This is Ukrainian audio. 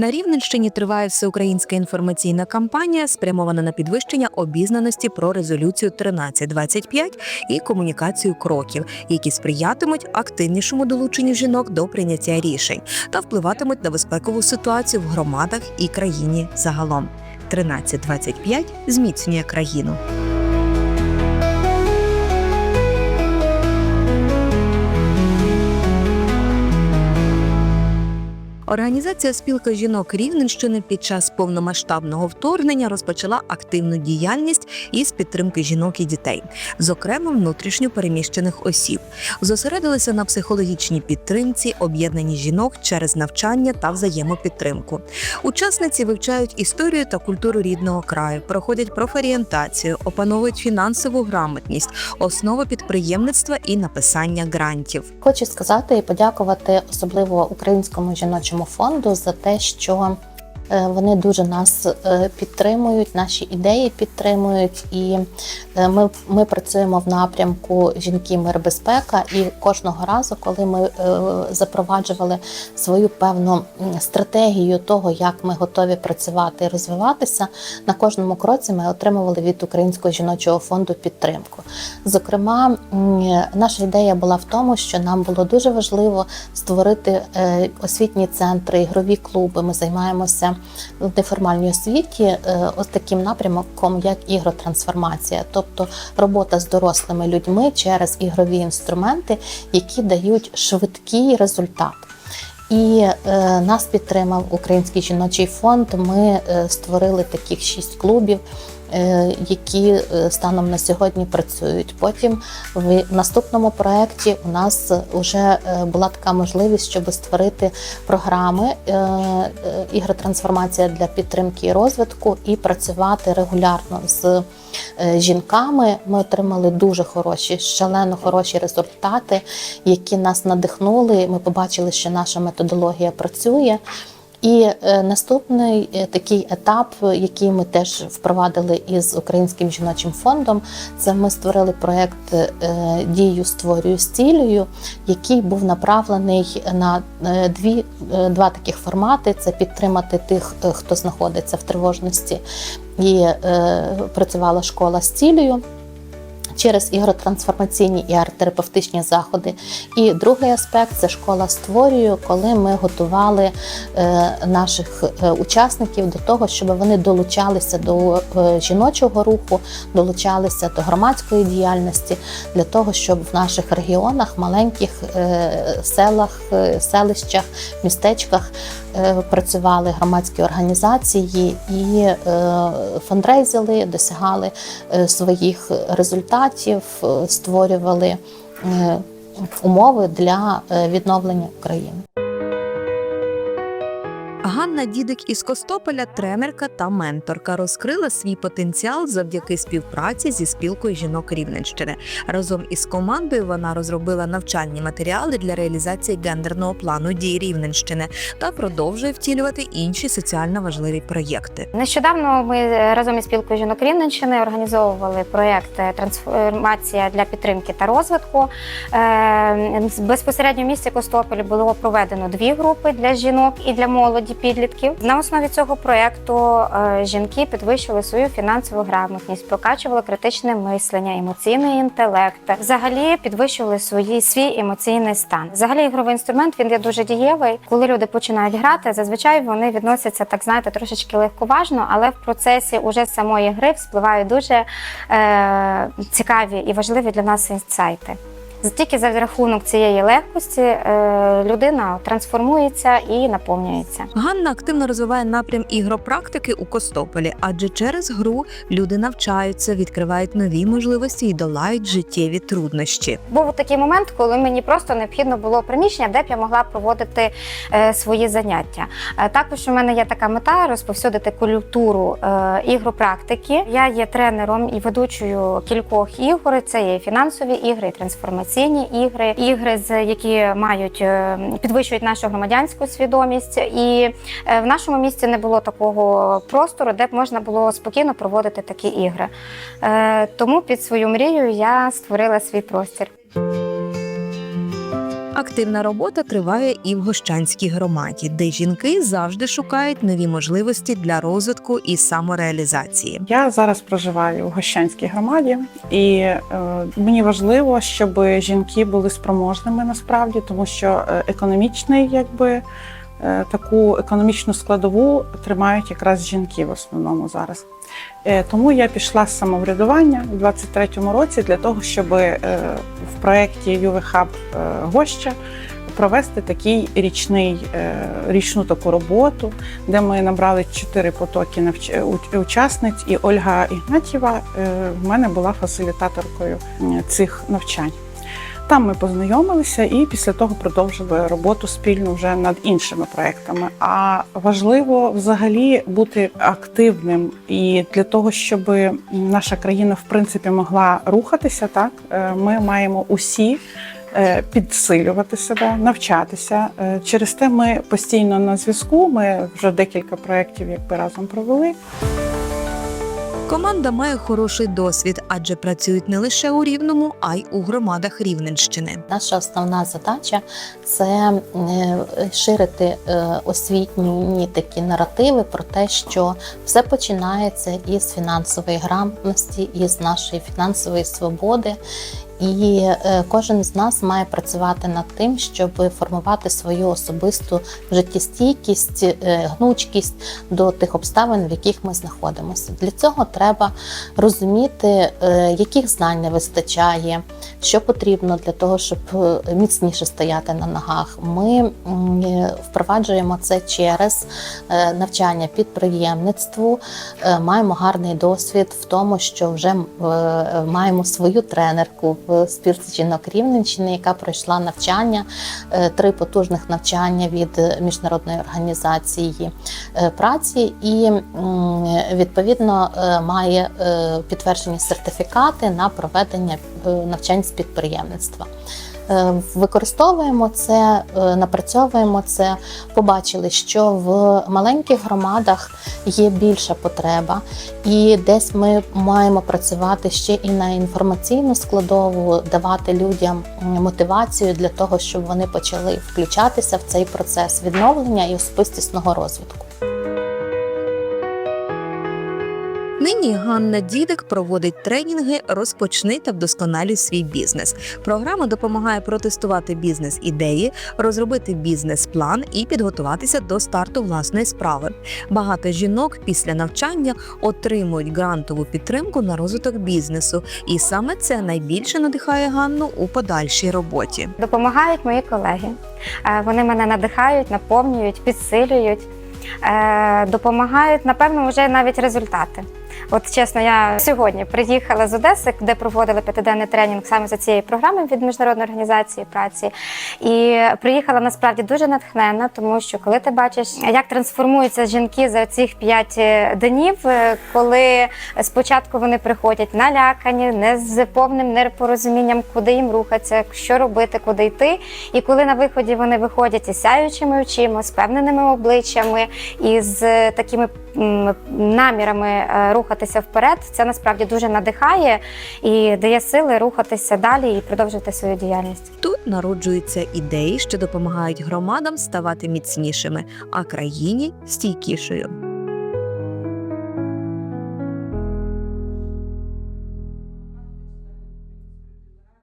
На Рівненщині триває всеукраїнська інформаційна кампанія, спрямована на підвищення обізнаності про резолюцію 1325 і комунікацію кроків, які сприятимуть активнішому долученню жінок до прийняття рішень та впливатимуть на безпекову ситуацію в громадах і країні загалом. 1325 зміцнює країну. Організація спілка жінок Рівненщини під час повномасштабного вторгнення розпочала активну діяльність із підтримки жінок і дітей, зокрема внутрішньо переміщених осіб. Зосередилися на психологічній підтримці об'єднані жінок через навчання та взаємопідтримку. Учасниці вивчають історію та культуру рідного краю, проходять профорієнтацію, опановують фінансову грамотність, основи підприємництва і написання грантів. Хочу сказати і подякувати особливо українському жіночому фонду за те, що вони дуже нас е, підтримують, наші ідеї підтримують, і е, ми, ми працюємо в напрямку жінки, мир, безпека. І кожного разу, коли ми е, запроваджували свою певну стратегію того, як ми готові працювати і розвиватися, на кожному кроці ми отримували від українського жіночого фонду підтримку. Зокрема, наша ідея була в тому, що нам було дуже важливо створити е, освітні центри, ігрові клуби. Ми займаємося в неформальній освіті е, ось таким напрямком, як ігротрансформація, тобто робота з дорослими людьми через ігрові інструменти, які дають швидкий результат. І е, нас підтримав Український жіночий фонд. Ми е, створили таких шість клубів, які е, станом на сьогодні працюють. Потім в наступному проєкті у нас вже була така можливість, щоб створити програми е, е, ігротрансформація для підтримки і розвитку і працювати регулярно з е, жінками. Ми отримали дуже хороші, шалено хороші результати, які нас надихнули. Ми побачили, що наша методологія працює. І е, наступний е, такий етап, е, який ми теж впровадили із Українським жіночим фондом, це ми створили проект Дію створюю з який був направлений на дві, два таких формати: це підтримати тих, хто знаходиться в тривожності, і працювала школа з цілею через ігротрансформаційні і арт-терапевтичні заходи. І другий аспект це школа створюю, коли ми готували е, наших е, учасників до того, щоб вони долучалися до е, жіночого руху, долучалися до громадської діяльності для того, щоб в наших регіонах, маленьких селах, селищах, містечках працювали громадські організації і фандрейзили, досягали своїх результатів, е, створювали е, умови для е, відновлення України. Ганна Дідик із Костополя, тренерка та менторка, розкрила свій потенціал завдяки співпраці зі спілкою жінок Рівненщини. Разом із командою вона розробила навчальні матеріали для реалізації гендерного плану дій Рівненщини та продовжує втілювати інші соціально важливі проєкти. Нещодавно ми е, разом із спілкою жінок Рівненщини організовували проєкт е, Трансформація для підтримки та розвитку. Е, Безпосередньо в місті Костополі було проведено дві групи для жінок і для молоді підлітків. На основі цього проєкту е, жінки підвищили свою фінансову грамотність, прокачували критичне мислення, емоційний інтелект, взагалі підвищували свої свій емоційний стан. Взагалі, ігровий інструмент він є дуже дієвий. Коли люди починають грати, зазвичай вони відносяться так, знаєте, трошечки легковажно, але в процесі уже самої гри вспливають дуже е, цікаві і важливі для нас інсайти. Тільки за рахунок цієї легкості е, людина трансформується і наповнюється. Ганна активно розвиває напрям ігропрактики у Костополі, адже через гру люди навчаються, відкривають нові можливості і долають життєві труднощі. Був такий момент, коли мені просто необхідно було приміщення, де б я могла проводити е, свої заняття. Е, також у мене є така мета розповсюдити культуру ігропрактики. Я є тренером і ведучою кількох ігор. Це є фінансові ігри, і трансформаційні ігри, ігри, з які мають е, підвищують нашу громадянську свідомість. І е, в нашому місті не було такого простору, де б можна було спокійно проводити такі ігри. Е, Тому під свою мрію я створила свій простір. Активна робота триває і в Гощанській громаді, де жінки завжди шукають нові можливості для розвитку і самореалізації. Я зараз проживаю в Гощанській громаді, і е, мені важливо, щоб жінки були спроможними насправді, тому що е, економічний, якби таку економічну складову тримають якраз жінки в основному зараз. Е, Тому я пішла з самоврядування у 23-му році для того, щоб е, в проєкті е, Гоща провести такий річний е, річну таку роботу, де ми набрали чотири потоки учасниць, і Ольга Ігнатєва е, в мене була фасилітаторкою цих навчань. Там ми познайомилися і після того продовжили роботу спільно вже над іншими проектами. А важливо взагалі бути активним і для того, щоб наша країна в принципі могла рухатися, так е, ми маємо усі е, підсилювати себе, навчатися. Е, Через те ми постійно на зв'язку. Ми вже декілька проєктів якби разом провели. Команда має хороший досвід, адже працюють не лише у Рівному, а й у громадах Рівненщини. Наша основна задача це е, ширити е, освітні такі наративи про те, що все починається із фінансової грамотності, із нашої фінансової свободи. І е, кожен з нас має працювати над тим, щоб формувати свою особисту життєстійкість, е, гнучкість до тих обставин, в яких ми знаходимося. Для цього треба розуміти, е, яких знань не вистачає, що потрібно для того, щоб міцніше стояти на ногах. Ми впроваджуємо це через навчання підприємництву. Маємо гарний досвід в тому, що вже маємо свою тренерку в жінок Рівненщини, яка пройшла навчання, е, три потужних навчання від міжнародної організації е, праці, і відповідно е, має підтверджені сертифікати на проведення навчань з підприємництва. Е, Використовуємо це, е, напрацьовуємо це. Побачили, що в маленьких громадах є більша потреба, і десь ми маємо працювати ще і на інформаційну складову, давати людям мотивацію для того, щоб вони почали включатися в цей процес відновлення і особистісного розвитку. Нині Ганна Дідик проводить тренінги Розпочни та вдосконалюй свій бізнес. Програма допомагає протестувати бізнес-ідеї, розробити бізнес-план і підготуватися до старту власної справи. Багато жінок після навчання отримують грантову підтримку на розвиток бізнесу, і саме це найбільше надихає Ганну у подальшій роботі. Допомагають мої колеги. Е, Вони мене надихають, наповнюють, підсилюють, допомагають, напевно, вже навіть результати. От чесно, я сьогодні приїхала з Одеси, де проводили п'ятиденний тренінг саме за цією програмою від міжнародної організації праці. І приїхала насправді дуже натхнена, тому що коли ти бачиш, як трансформуються жінки за цих п'ять е, днів, е, коли спочатку вони приходять налякані, не з повним непорозумінням, куди їм рухатися, що робити, куди йти. І коли на виході вони виходять із сяючими очима, з певненими обличчями і з такими намірами е, рухатися вперед, це насправді дуже надихає і дає сили рухатися далі і продовжити свою діяльність. Тут народжуються ідеї, що допомагають громадам ставати міцнішими, а країні стійкішою.